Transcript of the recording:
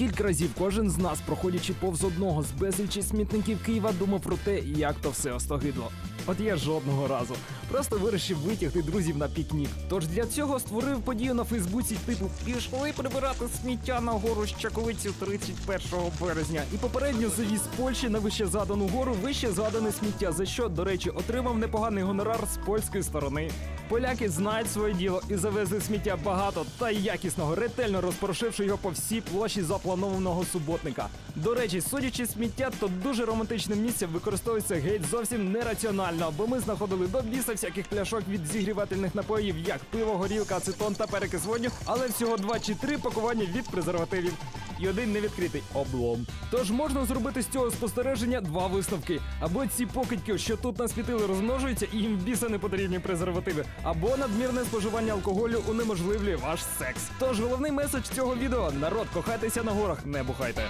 Скільки разів кожен з нас, проходячи повз одного з безлічі смітників Києва, думав про те, як то все остогидло. От я жодного разу. Просто вирішив витягти друзів на пікнік. Тож для цього створив подію на Фейсбуці, типу пішли прибирати сміття на гору Щаковицю 31 березня. І попередньо завіз Польщі на вище задану гору вище задане сміття, за що, до речі, отримав непоганий гонорар з польської сторони. Поляки знають своє діло і завезли сміття багато та якісного, ретельно розпорошивши його по всій площі запланованого суботника. До речі, судячи сміття, то дуже романтичне місце використовується геть зовсім нераціонально, бо ми знаходили до біса всяких пляшок від зігрівательних напоїв, як пиво, горілка, ацетон та перекис водню, але всього два чи три пакування від презервативів. І один не відкритий облом. Тож можна зробити з цього спостереження два висновки: або ці покидьки, що тут насвітили, розмножуються, і їм біса не потрібні презервативи, або надмірне споживання алкоголю унеможливлює ваш секс. Тож головний меседж цього відео: народ, кохайтеся на горах, не бухайте.